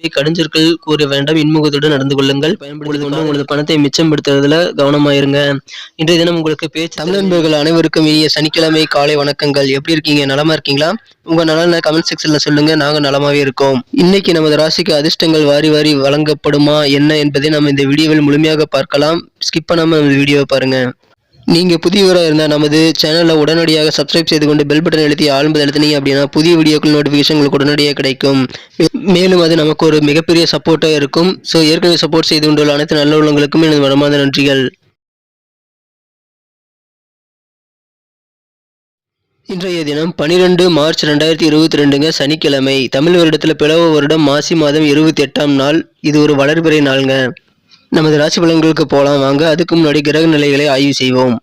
எனவே கடுஞ்சொற்கள் கூற வேண்டாம். இன்முகத்துடன் நடந்து கொள்ளுங்கள். பயன்படுத்திக் கொண்டு உங்களது பணத்தை மிச்சப்படுத்துறதுல கவனமாயிருங்க. இன்றைய தினம் உங்களுக்கு பேச்சு தமிழன்பர்கள் அனைவருக்கும் இனிய சனிக்கிழமை காலை வணக்கங்கள். எப்படி இருக்கீங்க? நலமா இருக்கீங்களா? உங்க நலன கமெண்ட் செக்ஷன்ல சொல்லுங்க. நாங்க நலமாவே இருக்கோம். இன்னைக்கு நமது ராசிக்கு அதிர்ஷ்டங்கள் வாரி வாரி வழங்கப்படுமா? என்ன என்பதை நம்ம இந்த வீடியோவில் முழுமையாக பார்க்கலாம். ஸ்கிப் பண்ணாம இந்த வீடியோவை பாருங்க. நீங்கள் புதியவராக இருந்தால் நமது சேனலை உடனடியாக சப்ஸ்கிரைப் செய்து கொண்டு பெல் பட்டன் எழுத்தி ஆழ்ந்து அழுத்தினீங்க அப்படின்னா புதிய வீடியோக்கள் நோட்டிஃபிகேஷன் உங்களுக்கு உடனடியாக கிடைக்கும். மேலும் அது நமக்கு ஒரு மிகப்பெரிய சப்போர்ட்டாக இருக்கும். ஸோ ஏற்கனவே சப்போர்ட் செய்து கொண்டுள்ள அனைத்து நல்ல உள்ளங்களுக்கும் எனது மனமார்ந்த நன்றிகள். இன்றைய தினம் பனிரெண்டு மார்ச் ரெண்டாயிரத்தி இருபத்தி ரெண்டுங்க சனிக்கிழமை. தமிழ் வருடத்தில் பிளவ வருடம் மாசி மாதம் இருபத்தி எட்டாம் நாள். இது ஒரு வளர்பிறை நாளுங்க. நமது ராசி பலன்களுக்கு போகலாம் வாங்க அதுக்கு முன்னாடி கிரக நிலைகளை ஆய்வு செய்வோம்.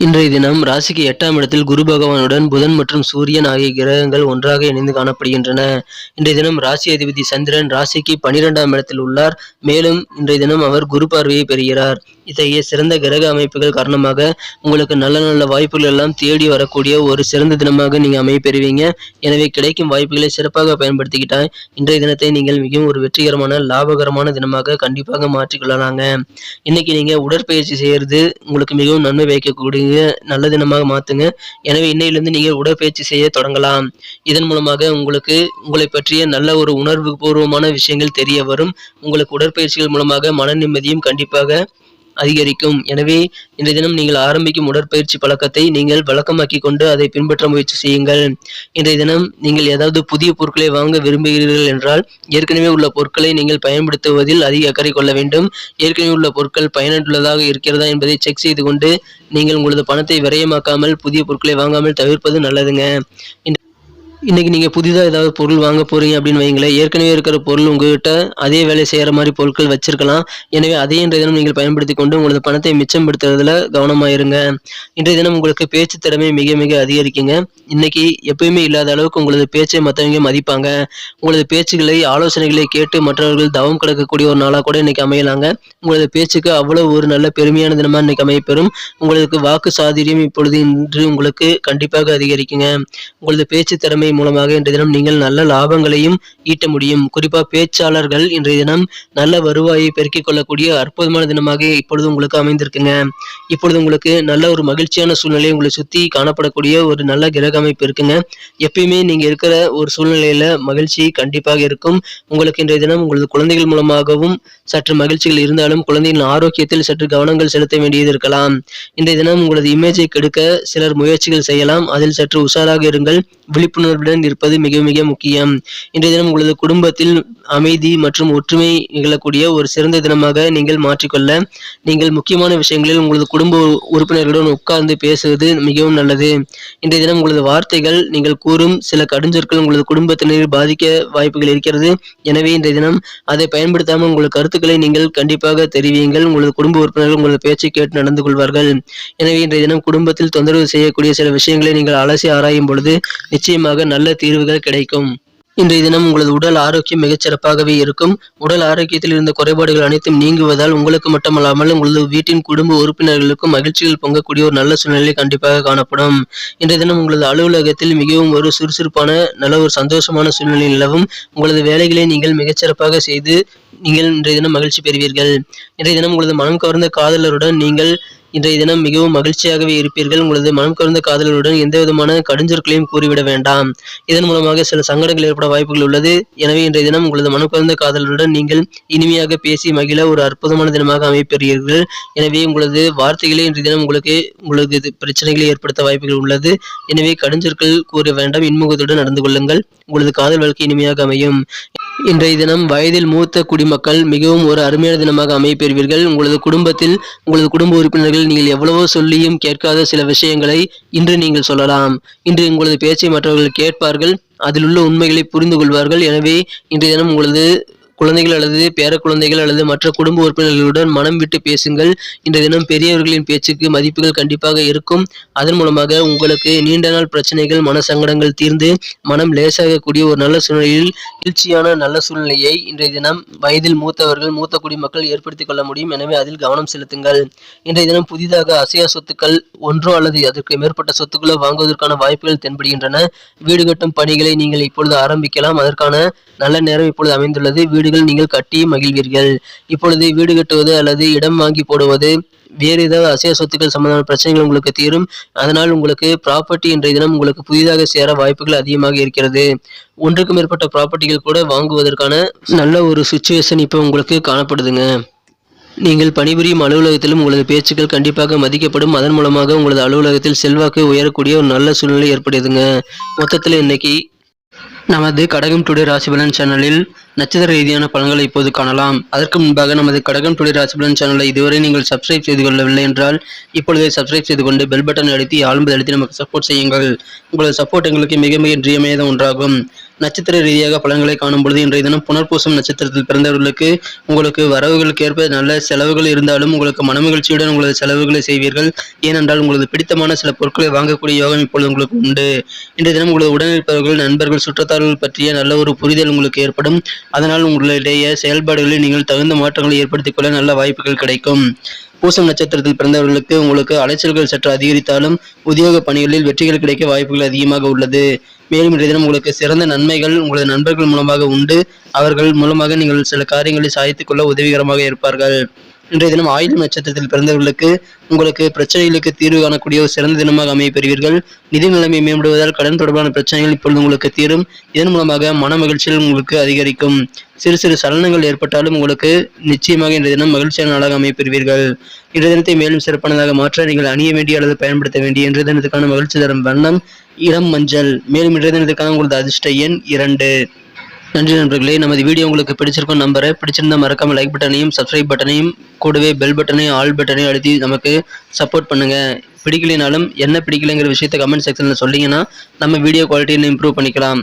இன்றைய தினம் ராசிக்கு எட்டாம் இடத்தில் குரு பகவானுடன் புதன் மற்றும் சூரியன் ஆகிய கிரகங்கள் ஒன்றாக இணைந்து காணப்படுகின்றன. இன்றைய தினம் ராசி அதிபதி சந்திரன் ராசிக்கு பனிரெண்டாம் இடத்தில் உள்ளார். மேலும் இன்றைய தினம் அவர் குரு பார்வையை பெறுகிறார். இத்தகைய சிறந்த கிரக அமைப்புகள் காரணமாக உங்களுக்கு நல்ல நல்ல வாய்ப்புகள் எல்லாம் தேடி வரக்கூடிய ஒரு சிறந்த தினமாக நீங்கள் அமைப்பெறுவீங்க எனவே கிடைக்கும் வாய்ப்புகளை சிறப்பாக பயன்படுத்திக்கிட்டால் இன்றைய தினத்தை நீங்கள் மிகவும் ஒரு வெற்றிகரமான லாபகரமான தினமாக கண்டிப்பாக மாற்றிக்கொள்ளலாங்க. இன்னைக்கு நீங்கள் உடற்பயிற்சி செய்கிறது உங்களுக்கு மிகவும் நன்மை வைக்கக்கூடிய நல்ல தினமாக மாத்துங்க. எனவே இன்னையிலிருந்து நீங்கள் உடற்பயிற்சி செய்ய தொடங்கலாம். இதன் மூலமாக உங்களுக்கு உங்களை பற்றிய நல்ல ஒரு உணர்வு பூர்வமான விஷயங்கள் தெரிய வரும். உங்களுக்கு உடற்பயிற்சிகள் மூலமாக மன நிம்மதியும் கண்டிப்பாக அதிகரிக்கும். எனவே இன்றைய தினம் நீங்கள் ஆரம்பிக்கும் உடற்பயிற்சி பழக்கத்தை நீங்கள் வழக்கமாக்கி கொண்டு அதை பின்பற்ற முயற்சி செய்யுங்கள். இன்றைய தினம் நீங்கள் ஏதாவது புதிய பொருட்களை வாங்க விரும்புகிறீர்கள் என்றால் ஏற்கனவே உள்ள பொருட்களை நீங்கள் பயன்படுத்துவதில் அதிக அக்கறை கொள்ள வேண்டும். ஏற்கனவே உள்ள பொருட்கள் பயனுள்ளதாக இருக்கிறதா என்பதை செக் செய்து கொண்டு நீங்கள் உங்களது பணத்தை விரயமாக்காமல் புதிய பொருட்களை வாங்காமல் தவிர்ப்பது நல்லதுங்க. இன்றைக்கி நீங்கள் புதிதாக ஏதாவது பொருள் வாங்க போகிறீங்க அப்படின்னு வைங்களேன். ஏற்கனவே இருக்கிற பொருள் உங்ககிட்ட அதே வேலை செய்கிற மாதிரி பொருட்கள் வச்சிருக்கலாம். எனவே அதே இன்றைய தினம் நீங்கள் பயன்படுத்தி கொண்டு உங்களது பணத்தை மிச்சப்படுத்துறதுல கவனமாயிருங்க. இன்றைய தினம் உங்களுக்கு பேச்சு திறமை மிக மிக அதிகரிக்குங்க. இன்னைக்கு எப்பயுமே இல்லாத அளவுக்கு உங்களது பேச்சை மற்றவங்க மதிப்பாங்க. உங்களது பேச்சுகளை ஆலோசனைகளை கேட்டு மற்றவர்கள் தவம் கிடக்கக்கூடிய ஒரு நாளாக கூட இன்னைக்கு அமையலாங்க. உங்களது பேச்சுக்கு அவ்வளோ ஒரு நல்ல பெருமையான தினமாக இன்னைக்கு அமையப்பெறும். உங்களுக்கு வாக்கு சாதுரியம் இப்பொழுது இன்று உங்களுக்கு கண்டிப்பாக அதிகரிக்குங்க. உங்களது பேச்சு திறமை மூலமாக இன்றைய தினம் நீங்கள் நல்ல லாபங்களையும் ஈட்ட முடியும். குறிப்பா பேச்சாளர்கள் இன்றைய தினம் நல்ல வருவாயை பெருக்கிக் கொள்ளக்கூடிய அற்புதமான தினமாக இப்பொழுது உங்களுக்கு அமைந்திருக்குங்க. இப்பொழுது உங்களுக்கு நல்ல ஒரு மகிழ்ச்சியான சூழ்நிலை உங்களை சுத்தி காணப்படக்கூடிய ஒரு நல்ல கிரக அமைப்பு இருக்குங்க. எப்பயுமே நீங்க இருக்கிற ஒரு சூழ்நிலையில மகிழ்ச்சி கண்டிப்பாக இருக்கும். உங்களுக்கு இன்றைய தினம் உங்களது குழந்தைகள் மூலமாகவும் சற்று மகிழ்ச்சிகள் இருந்தாலும் குழந்தைகளின் ஆரோக்கியத்தில் சற்று கவனங்கள் செலுத்த வேண்டியது இருக்கலாம். இன்றைய தினம் உங்களது இமேஜை கெடுக்க சிலர் முயற்சிகள் செய்யலாம். அதில் சற்று உஷாராக இருங்கள். விழிப்புணர்வு விழிப்புணர்வுடன் இருப்பது மிக மிக முக்கியம். இன்றைய தினம் உங்களது குடும்பத்தில் அமைதி மற்றும் ஒற்றுமை நிகழக்கூடிய ஒரு சிறந்த தினமாக நீங்கள் மாற்றிக்கொள்ள நீங்கள் முக்கியமான விஷயங்களில் உங்களது குடும்ப உறுப்பினர்களுடன் உட்கார்ந்து பேசுவது மிகவும் நல்லது. இன்றைய தினம் உங்களது வார்த்தைகள் நீங்கள் கூறும் சில கடுஞ்சொற்கள் உங்களது குடும்பத்தினரை பாதிக்க வாய்ப்புகள் இருக்கிறது. எனவே இன்றைய தினம் அதை பயன்படுத்தாமல் உங்கள் கருத்துக்களை நீங்கள் கண்டிப்பாக தெரிவியுங்கள். உங்களது குடும்ப உறுப்பினர்கள் உங்களது பேச்சை கேட்டு நடந்து கொள்வார்கள். எனவே இன்றைய தினம் குடும்பத்தில் தொந்தரவு செய்யக்கூடிய சில விஷயங்களை நீங்கள் அலசி ஆராயும் பொழுது நிச்சயமாக நல்ல தீர்வுகள் கிடைக்கும். இன்றைய தினம் உங்களது உடல் ஆரோக்கியம் மிகச்சிறப்பாகவே இருக்கும். உடல் ஆரோக்கியத்தில் இருந்த குறைபாடுகள் அனைத்தும் நீங்குவதால் உங்களுக்கு மட்டுமல்லாமல் உங்களது வீட்டின் குடும்ப உறுப்பினர்களுக்கும் மகிழ்ச்சிகள் பொங்கக்கூடிய ஒரு நல்ல சூழ்நிலை கண்டிப்பாக காணப்படும். இன்றைய தினம் உங்களது அலுவலகத்தில் மிகவும் ஒரு சுறுசுறுப்பான நல்ல ஒரு சந்தோஷமான சூழ்நிலை நிலவும். உங்களது வேலைகளை நீங்கள் மிகச்சிறப்பாக செய்து நீங்கள் இன்றைய தினம் மகிழ்ச்சி பெறுவீர்கள். இன்றைய தினம் உங்களது மனம் கவர்ந்த காதலருடன் நீங்கள் இன்றைய தினம் மிகவும் மகிழ்ச்சியாகவே இருப்பீர்கள். உங்களது மனம் கவர்ந்த காதலருடன் எந்த விதமான கடுஞ்சொற்களையும் கூறிவிட வேண்டாம். இதன் மூலமாக சில சங்கடங்கள் ஏற்பட வாய்ப்புகள் உள்ளது. எனவே இன்றைய தினம் உங்களது மனம் கவர்ந்த காதலருடன் நீங்கள் இனிமையாக பேசி மகிழ ஒரு அற்புதமான தினமாக அமைப்பெறுகிறீர்கள் எனவே உங்களது வார்த்தைகளே இன்றைய தினம் உங்களுக்கு உங்களுக்கு இது பிரச்சனைகளை ஏற்படுத்த வாய்ப்புகள் உள்ளது. எனவே கடுஞ்சொற்கள் கூற வேண்டாம். இன்முகத்துடன் நடந்து கொள்ளுங்கள். உங்களது காதல் வாழ்க்கை இனிமையாக அமையும். இன்றைய தினம் வயதில் மூத்த குடிமக்கள் மிகவும் ஒரு அருமையான தினமாக அமைப்பெறுவீர்கள் உங்களது குடும்பத்தில் உங்களது குடும்ப உறுப்பினர்கள் நீங்கள் எவ்வளவோ சொல்லியும் கேட்காத சில விஷயங்களை இன்று நீங்கள் சொல்லலாம். இன்று உங்களது பேச்சை மற்றவர்கள் கேட்பார்கள் அதில் உள்ள உண்மைகளை புரிந்து கொள்வார்கள். எனவே இன்றைய தினம் உங்களது குழந்தைகள் அல்லது பேர குழந்தைகள் அல்லது மற்ற குடும்ப உறுப்பினர்களுடன் மனம் விட்டு பேசுங்கள். இந்த தினம் பெரியவர்களின் பேச்சுக்கு மதிப்புகள் கண்டிப்பாக இருக்கும். அதன் மூலமாக உங்களுக்கு நீண்ட நாள் பிரச்சனைகள் மன சங்கடங்கள் தீர்ந்து மனம் லேசாகக்கூடிய ஒரு நல்ல சூழ்நிலையில் எழுச்சியான நல்ல சூழ்நிலையை இன்றைய தினம் வயதில் மூத்தவர்கள் மூத்த குடிமக்கள் ஏற்படுத்திக் கொள்ள முடியும். எனவே அதில் கவனம் செலுத்துங்கள். இன்றைய தினம் புதிதாக அசையா சொத்துக்கள் ஒன்றோ அல்லது அதற்கு மேற்பட்ட சொத்துக்களோ வாங்குவதற்கான வாய்ப்புகள் தென்படுகின்றன. வீடு கட்டும் பணிகளை நீங்கள் இப்பொழுது ஆரம்பிக்கலாம். அதற்கான நல்ல நேரம் இப்பொழுது அமைந்துள்ளது. வீடு வீடுகள் நீங்கள் கட்டி மகிழ்வீர்கள். இப்பொழுது வீடு கட்டுவது அல்லது இடம் வாங்கி போடுவது வேறு ஏதாவது அசைய சொத்துக்கள் சம்பந்தமான பிரச்சனைகள் உங்களுக்கு தீரும். அதனால் உங்களுக்கு ப்ராப்பர்ட்டி இன்றைய தினம் உங்களுக்கு புதிதாக சேர வாய்ப்புகள் அதிகமாக இருக்கிறது. ஒன்றுக்கு மேற்பட்ட ப்ராப்பர்ட்டிகள் கூட வாங்குவதற்கான நல்ல ஒரு சுச்சுவேஷன் இப்போ உங்களுக்கு காணப்படுதுங்க. நீங்கள் பணிபுரியும் அலுவலகத்திலும் உங்களது பேச்சுக்கள் கண்டிப்பாக மதிக்கப்படும். அதன் மூலமாக உங்களது அலுவலகத்தில் செல்வாக்கு உயரக்கூடிய ஒரு நல்ல சூழ்நிலை ஏற்படுதுங்க. மொத்தத்தில் இன்னைக்கு நமது கடகம் டுடே ராசிபலன் சேனலில் நட்சத்திர ரீதியான பலன்களை இப்போது காணலாம். அதற்கு முன்பாக நமது கடகம் டுடே ராசிபலன் சேனலை இதுவரை நீங்கள் சப்ஸ்கிரைப் செய்து கொள்ளவில்லை என்றால் இப்பொழுதே சப்ஸ்கிரைப் செய்து கொண்டு பெல் பட்டன் அழுத்தி ஆழ்ந்து அழுத்தி நமக்கு சப்போர்ட் செய்யுங்கள். உங்களது சப்போர்ட் எங்களுக்கு மிக மிக இன்றியமையாத ஒன்றாகும். நட்சத்திர ரீதியாக பலன்களை காணும் பொழுது இன்றைய தினம் புனர்பூசம் நட்சத்திரத்தில் பிறந்தவர்களுக்கு உங்களுக்கு வரவுகளுக்கு ஏற்ப நல்ல செலவுகள் இருந்தாலும் உங்களுக்கு மனமகிழ்ச்சியுடன் உங்களது செலவுகளை செய்வீர்கள். ஏனென்றால் உங்களது பிடித்தமான சில பொருட்களை வாங்கக்கூடிய யோகம் இப்பொழுது உங்களுக்கு உண்டு. இன்றைய தினம் உங்களது உடனிருப்பவர்கள் நண்பர்கள் சுற்றத்தார்கள் பற்றிய நல்ல ஒரு புரிதல் உங்களுக்கு ஏற்படும். அதனால் உங்களுடைய செயல்பாடுகளில் நீங்கள் தகுந்த மாற்றங்களை ஏற்படுத்திக் கொள்ள நல்ல வாய்ப்புகள் கிடைக்கும். பூசம் நட்சத்திரத்தில் பிறந்தவர்களுக்கு உங்களுக்கு அலைச்சல்கள் சற்று அதிகரித்தாலும் உத்தியோக பணிகளில் வெற்றிகள் கிடைக்க வாய்ப்புகள் அதிகமாக உள்ளது. மேலும் இன்றைய தினம் உங்களுக்கு சிறந்த நன்மைகள் உங்களது நண்பர்கள் மூலமாக உண்டு. அவர்கள் மூலமாக நீங்கள் சில காரியங்களை சாதித்துக் கொள்ள உதவிகரமாக இருப்பார்கள். இன்றைய தினம் ஆயுள் நட்சத்திரத்தில் பிறந்தவர்களுக்கு உங்களுக்கு பிரச்சனைகளுக்கு தீர்வு காணக்கூடிய ஒரு சிறந்த தினமாக அமைய பெறுவீர்கள் நிதி நிலைமை மேம்படுவதால் கடன் தொடர்பான பிரச்சனைகள் இப்பொழுது உங்களுக்கு தீரும். இதன் மூலமாக மன மகிழ்ச்சியில் உங்களுக்கு அதிகரிக்கும். சிறு சிறு சலனங்கள் ஏற்பட்டாலும் உங்களுக்கு நிச்சயமாக இன்றைய தினம் மகிழ்ச்சியான நாளாக அமைப்பெறுவீர்கள் இன்றைய தினத்தை மேலும் சிறப்பானதாக மாற்ற நீங்கள் அணிய வேண்டிய அல்லது பயன்படுத்த வேண்டிய இன்றைய தினத்துக்கான மகிழ்ச்சி தரும் வண்ணம் இளம் மஞ்சள். மேலும் இன்றைய தினத்துக்கான உங்களது அதிர்ஷ்ட எண் இரண்டு. நன்றி நண்பர்களே நமது வீடியோ உங்களுக்கு பிடிச்சிருக்கும் நம்பரை பிடிச்சிருந்தா மறக்காம லைக் பட்டனையும் சப்ஸ்கிரைப் பட்டனையும் கூடவே பெல் பட்டனையும் ஆல் பட்டனையும் அழுத்தி நமக்கு சப்போர்ட் பண்ணுங்க. பிடிக்கலைனாலும் என்ன பிடிக்கலைங்கிற விஷயத்தை கமெண்ட் செக்ஷனில் சொன்னீங்கன்னா நம்ம வீடியோ குவாலிட்டியை இம்ப்ரூவ் பண்ணிக்கலாம்.